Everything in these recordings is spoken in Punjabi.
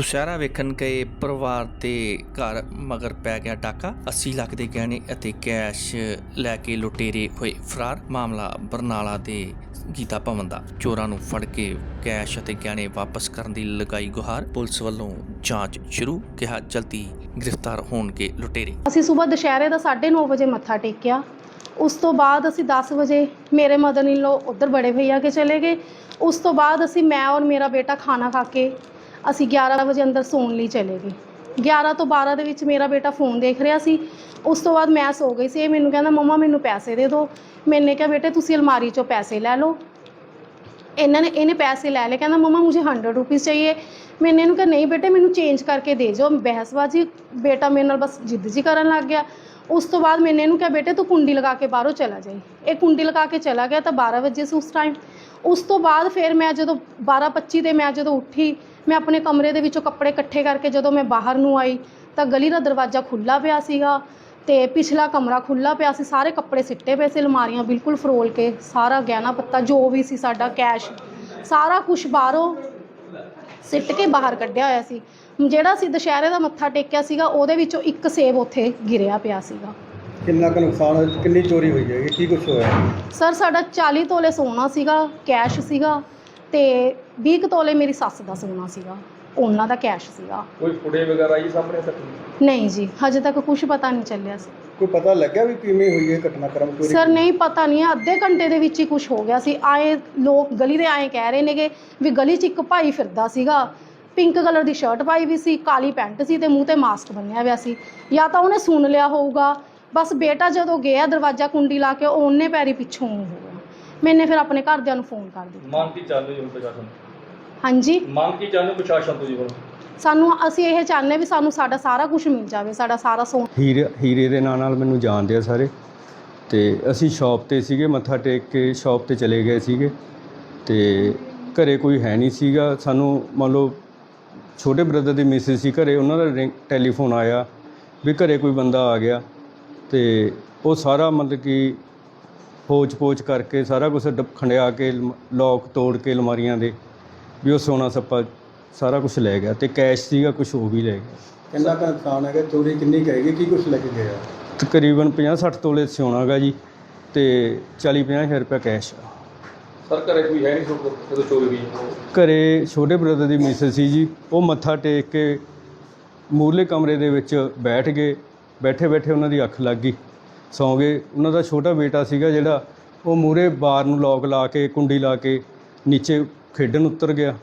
ਦੁਸ਼ਹਿਰਾ ਵੇਖਣ ਗਏ, ਪਰਿਵਾਰ ਦੇ ਘਰ ਮਗਰ ਪੈ ਗਿਆ ਡਾਕਾ। 80 ਲੱਖ ਦੇ ਗਹਿਣੇ ਅਤੇ ਕੈਸ਼ ਲੈ ਕੇ ਲੁਟੇਰੇ ਹੋਏ ਫਰਾਰ। ਮਾਮਲਾ ਬਰਨਾਲਾ ਦੇ ਗੀਤਾ ਭਵਨ ਦਾ। ਚੋਰਾਂ ਨੂੰ ਫੜ ਕੇ ਕੈਸ਼ ਅਤੇ ਗਹਿਣੇ ਵਾਪਸ ਕਰਨ ਦੀ ਲਗਾਈ ਗੁਹਾਰ। ਪੁਲਿਸ ਵੱਲੋਂ ਜਾਂਚ ਸ਼ੁਰੂ, ਕਿਹਾ ਜਲਦੀ ਗ੍ਰਿਫਤਾਰ ਹੋਣਗੇ ਲੁਟੇਰੇ। ਅਸੀਂ ਸਵੇਰ ਦੁਸ਼ਹਿਰੇ ਦਾ 9:30 ਵਜੇ ਮੱਥਾ ਟੇਕਿਆ। ਉਸ ਤੋਂ ਬਾਅਦ ਅਸੀਂ 10 ਵਜੇ ਮੇਰੇ ਮਦਰ ਇਨ ਲੋ ਉੱਧਰ ਬੜੇ ਭਈਆ ਕੇ ਚਲੇ ਗਏ। ਉਸ ਤੋਂ ਬਾਅਦ ਅਸੀਂ ਮੈਂ ਔਰ ਮੇਰਾ ਬੇਟਾ ਖਾਣਾ ਖਾ ਕੇ ਅਸੀਂ 11 ਵਜੇ ਅੰਦਰ ਸੌਣ ਲਈ ਚਲੇ ਗਏ। 11 ਤੋਂ 12 ਦੇ ਵਿੱਚ ਮੇਰਾ ਬੇਟਾ ਫੋਨ ਦੇਖ ਰਿਹਾ ਸੀ। ਉਸ ਤੋਂ ਬਾਅਦ ਮੈਂ ਸੋ ਗਈ ਸੀ। ਇਹ ਮੈਨੂੰ ਕਹਿੰਦਾ, ਮੰਮਾ, ਮੈਨੂੰ ਪੈਸੇ ਦੇ ਦਿਓ। ਮੈਨੇ ਕਿਹਾ, ਬੇਟੇ, ਤੁਸੀਂ ਅਲਮਾਰੀ 'ਚੋਂ ਪੈਸੇ ਲੈ ਲਓ। ਇਹਨਾਂ ਨੇ, ਇਹਨੇ ਪੈਸੇ ਲੈ ਲਏ। ਕਹਿੰਦਾ, ਮਮਾ, ਮੁਝੇ 100 ਰੁਪੀਸ ਚਾਹੀਏ। ਮੈਨੇ ਇਹਨੂੰ ਕਿਹਾ, ਨਹੀਂ ਬੇਟੇ, ਮੈਨੂੰ ਚੇਂਜ ਕਰਕੇ ਦੇ ਜੋ ਬਹਿਸਬਾਜੀ, ਬੇਟਾ ਮੇਰੇ ਨਾਲ ਬਸ ਜਿੱਦ ਜੀ ਕਰਨ ਲੱਗ ਗਿਆ। ਉਸ ਤੋਂ ਬਾਅਦ ਮੈਨੇ ਇਹਨੂੰ ਕਿਹਾ, ਬੇਟੇ, ਤੂੰ ਕੁੰਡੀ ਲਗਾ ਕੇ ਬਾਹਰੋਂ ਚਲਾ ਜਾਈ। ਇਹ ਕੁੰਡੀ ਲਗਾ ਕੇ ਚਲਾ ਗਿਆ ਤਾਂ 12 ਵਜੇ ਸੀ ਉਸ ਟਾਈਮ ਉਸ ਤੋਂ ਬਾਅਦ ਫਿਰ ਮੈਂ ਜਦੋਂ 12:25 ਦੇ ਮੈਂ ਜਦੋਂ ਉੱਠੀ ਮੈਂ ਆਪਣੇ ਕਮਰੇ ਦੇ ਵਿੱਚੋਂ ਕੱਪੜੇ ਇਕੱਠੇ ਕਰਕੇ ਜਦੋਂ ਮੈਂ ਬਾਹਰ ਨੂੰ ਆਈ ਤਾਂ ਗਲੀ ਦਾ ਦਰਵਾਜ਼ਾ ਖੁੱਲਾ ਪਿਆ ਸੀਗਾ ਤੇ ਪਿਛਲਾ ਕਮਰਾ ਖੁੱਲਾ ਪਿਆ ਸੀ ਸਾਰੇ ਕੱਪੜੇ ਸਿੱਟੇ ਪਏ ਸੀ ਅਲਮਾਰੀਆਂ ਬਿਲਕੁਲ ਫਰੋਲ ਕੇ ਸਾਰਾ ਗਹਿਣਾ ਪੱਤਾ ਜੋ ਵੀ ਸੀ ਸਾਡਾ ਕੈਸ਼ ਸਾਰਾ ਕੁਝ ਬਾਹਰੋਂ ਸਿੱਟ ਕੇ ਬਾਹਰ ਕੱਢਿਆ ਹੋਇਆ ਸੀ। ਜਿਹੜਾ ਸੀ ਦੁਸ਼ਹਿਰੇ ਦਾ ਮੱਥਾ ਟੇਕਿਆ ਸੀਗਾ ਉਹਦੇ ਵਿੱਚੋਂ ਇੱਕ ਸੇਬ ਉੱਥੇ ਗਿਰਿਆ ਪਿਆ ਸੀਗਾ। ਕਿੰਨਾ ਕੁ ਨੁਕਸਾਨ ਹੋਇਆ? ਕਿੰਨੀ ਚੋਰੀ ਹੋਈ ਹੈ ਕੀ ਕੁਝ ਹੋਇਆ? ਸਰ ਸਾਡਾ 40 ਤੋਲੇ ਸੋਨਾ ਸੀਗਾ ਕੈਸ਼ ਸੀਗਾ ਤੇ 20 ਕੁ ਤੋਲੇ ਮੇਰੀ ਸੱਸ ਦਾ ਸੋਨਾ ਸੀਗਾ ਉਹਨਾਂ ਦਾ ਕੈਸ਼ ਸੀਗਾ। ਕੋਈ ਫੁੜੇ ਵਗੈਰਾ ਆਈ ਸਾਹਮਣੇ ਤੱਕ? ਨਹੀਂ ਜੀ ਹਜੇ ਤੱਕ ਕੁਝ ਪਤਾ ਨਹੀਂ ਚੱਲਿਆ ਸੀ। ਕੋਈ ਪਤਾ ਲੱਗਿਆ ਵੀ ਕਿਵੇਂ ਹੋਈ ਹੈ ਘਟਨਾਕ੍ਰਮ? ਚੋਰੀ ਸਰ ਨਹੀਂ ਪਤਾ ਨਹੀਂ ਹੈ ਅੱਧੇ ਘੰਟੇ ਦੇ ਵਿੱਚ ਹੀ ਕੁਝ ਹੋ ਗਿਆ ਸੀ। ਆਏ ਲੋਕ ਗਲੀ ਦੇ ਆਏ ਕਹਿ ਰਹੇ ਨੇਗੇ ਵੀ ਗਲੀ 'ਚ ਇੱਕ ਭਾਈ ਫਿਰਦਾ ਸੀਗਾ। ਪਿੰਕ ਕਲਰ ਦੀ ਸ਼ਰਟ ਪਾਈ ਵੀ ਸੀ ਕਾਲੀ ਪੈਂਟ ਸੀ ਤੇ ਮੂੰਹ ਤੇ ਮਾਸਕ ਬੰਨਿਆ ਹੋਇਆ ਸੀ। ਜਾਂ ਤਾਂ ਉਹਨੇ ਸੁਣ ਲਿਆ ਹੋਊਗਾ। ਬਸ ਬੇਟਾ ਜਦੋਂ ਗਿਆ ਦਰਵਾਜ਼ਾ ਕੁੰਡੀ ਲਾ ਕੇ ਉਹ ਉਹਨੇ ਪੈਰੀ ਪਿੱਛੋਂ ਹੋ ਗਿਆ। ਮੈਨੇ ਫਿਰ ਆਪਣੇ ਘਰਦਿਆਂ ਨੂੰ ਫੋਨ ਕਰ ਦਿੱਤਾ। ਮੰਗ ਕੀ ਚਾਹੁੰਦੇ ਹੋ ਪ੍ਰਸ਼ਾਸਨ? ਹਾਂਜੀ। ਮੰਗ ਕੀ ਚਾਹੁੰਦੇ ਹੋ ਪ੍ਰਸ਼ਾਸਨ ਤੋਂ ਜੀ ਹੁਣ? ਸਾਨੂੰ ਅਸੀਂ ਇਹ ਚਾਹੁੰਦੇ ਵੀ ਸਾਨੂੰ ਸਾਡਾ ਸਾਰਾ ਕੁਝ ਮਿਲ ਜਾਵੇ ਸਾਡਾ ਸਾਰਾ ਸੋਨਾ। ਹੀਰੇ ਹੀਰੇ ਦੇ ਨਾਂ ਨਾਲ ਮੈਨੂੰ ਜਾਣਦੇ ਆ ਸਾਰੇ। ਤੇ ਅਸੀਂ ਸ਼ਾਪ ਤੇ ਸੀਗੇ ਮੱਥਾ ਟੇਕ ਕੇ ਸ਼ਾਪ ਤੇ ਚਲੇ ਗਏ ਸੀਗੇ। ਤੇ ਘਰੇ ਕੋਈ ਹੈ ਨਹੀਂ ਸੀਗਾ। ਸਾਨੂੰ ਮੰਨ ਲਓ ਛੋਟੇ ਬ੍ਰਦਰ ਦੀ ਮਿਸਿਸ ਸੀ ਘਰੇ ਉਹਨਾਂ ਦਾ ਟੈਲੀਫੋਨ ਆਇਆ ਵੀ ਘਰੇ ਕੋਈ ਬੰਦਾ ਆ ਗਿਆ। ਤੇ ਉਹ ਸਾਰਾ ਮਤਲਬ ਕਿ ਫੋਜ ਪੋਚ ਕਰਕੇ ਸਾਰਾ ਕੁਝ ਖੰਡਿਆ ਕੇ ਲੋਕ ਤੋੜ ਕੇ ਅਲਮਾਰੀਆਂ ਦੇ ਵੀ ਉਹ ਸੋਨਾ ਸੱਪਾ ਸਾਰਾ ਕੁਝ ਲੈ ਗਿਆ ਤੇ ਕੈਸ਼ ਸੀਗਾ ਕੁਝ ਉਹ ਵੀ ਲੈ ਗਿਆ। ਕਿੰਨਾ ਕੁ ਨੁਕਸਾਨ ਹੈਗਾ? ਚੋਰੀ ਕਿੰਨੀ ਕੁ ਹੈਗੀ? ਕੀ ਕੁਝ ਲੈ ਕੇ ਗਿਆ? ਤਕਰੀਬਨ 50-60 ਤੋਲੇ ਸੋਨਾ ਗਾ ਜੀ ਤੇ 40-50 ਹਜ਼ਾਰ ਰੁਪਏ ਕੈਸ਼ ਆ। ਸਰ ਘਰੇ ਕੋਈ ਹੈ ਨਹੀਂ ਸੋ ਜਦੋਂ ਚੋਰੀ ਹੋਈ? ਘਰੇ ਛੋਟੇ ਬ੍ਰਦਰ ਦੀ ਮਿਸਿਸ ਸੀ ਜੀ। ਉਹ ਮੱਥਾ ਟੇਕ ਕੇ ਮੂਰਲੇ ਕਮਰੇ ਦੇ ਵਿੱਚ ਬੈਠ ਗਏ। ਬੈਠੇ ਬੈਠੇ ਉਹਨਾਂ ਦੀ ਅੱਖ ਲੱਗ ਗਈ। ਸੌਂ ਗਏ। ਉਹਨਾਂ ਦਾ ਛੋਟਾ ਬੇਟਾ ਸੀਗਾ ਜਿਹੜਾ ਉਹ ਮੂਰੇ ਬਾਰ ਨੂੰ ਲੋਕ ਲਾ ਕੇ ਕੁੰਡੀ ਲਾ ਕੇ ਨੀਚੇ ਖੇਡਣ ਉਤਰ ਗਿਆ।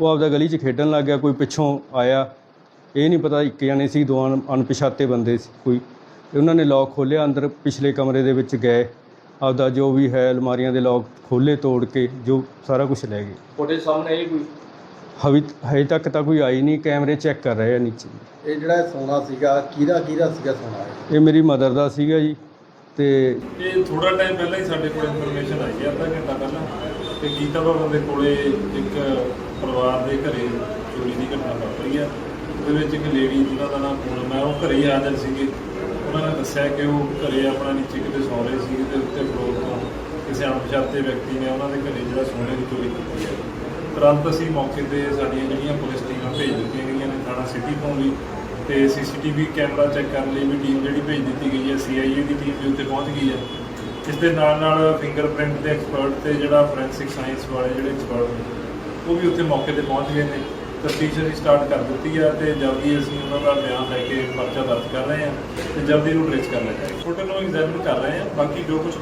ਉਹ ਆਪਦਾ ਗਲੀ 'ਚ ਖੇਡਣ ਲੱਗ ਗਿਆ ਕੋਈ ਪਿੱਛੋਂ ਆਇਆ। ਇਹ ਨਹੀਂ ਪਤਾ ਇੱਕ ਜਣੇ ਸੀ ਦੋ ਅਣ- ਅਣਪਛਾਤੇ ਬੰਦੇ ਸੀ ਕੋਈ। ਤੇ ਉਹਨਾਂ ਨੇ ਲੋਕ ਖੋਲ੍ਹਿਆ ਅੰਦਰ ਪਿਛਲੇ ਕਮਰੇ ਦੇ ਵਿੱਚ ਗਏ। ਆਪਦਾ ਜੋ ਵੀ ਹੈ ਅਲਮਾਰੀਆਂ ਦੇ ਲੋਕ ਖੋਲੇ ਤੋੜ ਕੇ ਜੋ ਸਾਰਾ ਕੁਝ ਲੈ ਗਏ। ਫੁਟੇਜ ਸਾਹਮਣੇ ਆਈ ਕੋਈ ਹਵੀ ਹਜੇ ਤੱਕ ਤਾਂ ਕੋਈ ਆਈ ਨਹੀਂ ਕੈਮਰੇ ਚੈੱਕ ਕਰ ਰਹੇ ਆ ਨੀਚੇ। ਇਹ ਜਿਹੜਾ ਸੋਨਾ ਸੀਗਾ ਕਿਹਦਾ ਕਿਹਦਾ ਸੀਗਾ ਸੋਨਾ? ਇਹ ਮੇਰੀ ਮਦਰ ਦਾ ਸੀਗਾ ਜੀ। ਤੇ ਇਹ ਥੋੜਾ ਟਾਈਮ ਪਹਿਲਾਂ ਹੀ ਸਾਡੇ ਕੋਲ ਇਨਫੋਰਮੇਸ਼ਨ ਆਈ ਹੈ, ਅੱਧਾ ਘੰਟਾ ਪਹਿਲਾਂ। ਕਿ ਗੀਤਾ ਭਵਨ ਦੇ ਕੋਲੇ ਇੱਕ ਪਰਿਵਾਰ ਦੇ ਘਰੇ ਚੋਰੀ ਦੀ ਘਟਨਾ ਵਾਪਰੀ ਹੈ। ਉਹਦੇ ਵਿੱਚ ਇੱਕ ਲੇਡੀ ਜਿਹਦਾ ਦਾ ਨਾਮ ਪੂਨਮ ਹੈ, ਉਹ ਘਰੇ ਆ ਹਾਜ਼ਰ ਸੀਗੇ। ਉਹਨਾਂ ਨੇ ਦੱਸਿਆ ਕਿ ਉਹ ਘਰੇ ਆਪਣਾ ਨੀਚੇ ਕਿਤੇ ਸੌ ਰਹੇ ਸੀ ਤੇ ਉੱਤੇ ਫਲੋਰ ਤੋਂ ਕਿਸੇ ਅਣਪਛਾਤੇ ਵਿਅਕਤੀ ਨੇ ਉਹਨਾਂ ਦੇ ਘਰੇ ਜਿਹੜਾ ਸੋਨੇ ਦੀ ਚੋਰੀ ਕੀਤੀ ਹੈ। ਤੁਰੰਤ ਅਸੀਂ ਮੌਕੇ ਤੇ ਸਾਡੀਆਂ ਜਿਹੜੀਆਂ ਪੁਲਿਸ ਟੀਮਾਂ ਭੇਜ ਦਿੱਤੀਆਂ ਗਈਆਂ ਨੇ, ਥਾਣਾ ਸਿਟੀ ਤੋਂ ਵੀ। ਤੇ ਸੀਸੀਟੀਵੀ ਕੈਮਰਾ ਚੈੱਕ ਕਰਨ ਲਈ ਵੀ ਟੀਮ ਜਿਹੜੀ ਭੇਜ ਦਿੱਤੀ ਗਈ ਹੈ ਸੀਆਈਏ ਦੀ ਟੀਮ ਵੀ ਉੱਥੇ ਪਹੁੰਚ ਗਈ ਹੈ। ਇਸ ਦੇ ਨਾਲ ਨਾਲ ਫਿੰਗਰਪ੍ਰਿੰਟ ਦੇ ਐਕਸਪਰਟ ਤੇ ਜਿਹੜਾ ਫੋਰੈਂਸਿਕ ਸਾਇੰਸ ਵਾਲੇ ਜਿਹੜੇ ਐਕਸਪਰਟ ਨੇ, ਉਹ ਵੀ ਉੱਥੇ ਮੌਕੇ ਤੇ ਪਹੁੰਚ ਗਏ ਨੇ। ਤਫਤੀਸ਼ ਅਸੀਂ ਸਟਾਰਟ ਕਰ ਦਿੱਤੀ ਹੈ ਤੇ ਜਲਦੀ ਅਸੀਂ ਉਹਨਾਂ ਦਾ ਬਿਆਨ ਲੈ ਕੇ ਪਰਚਾ ਦਰਜ ਕਰ ਰਹੇ ਹਾਂ ਤੇ ਜਲਦੀ ਨੂੰ ਟ੍ਰੇਸ ਕਰ ਲਿਆ ਹਾਂ ਫੋਟੋ ਨੂੰ ਐਗਜ਼ਾਮਿਨ ਕਰ ਰਹੇ ਹਾਂ, ਬਾਕੀ ਜੋ ਕੁਝ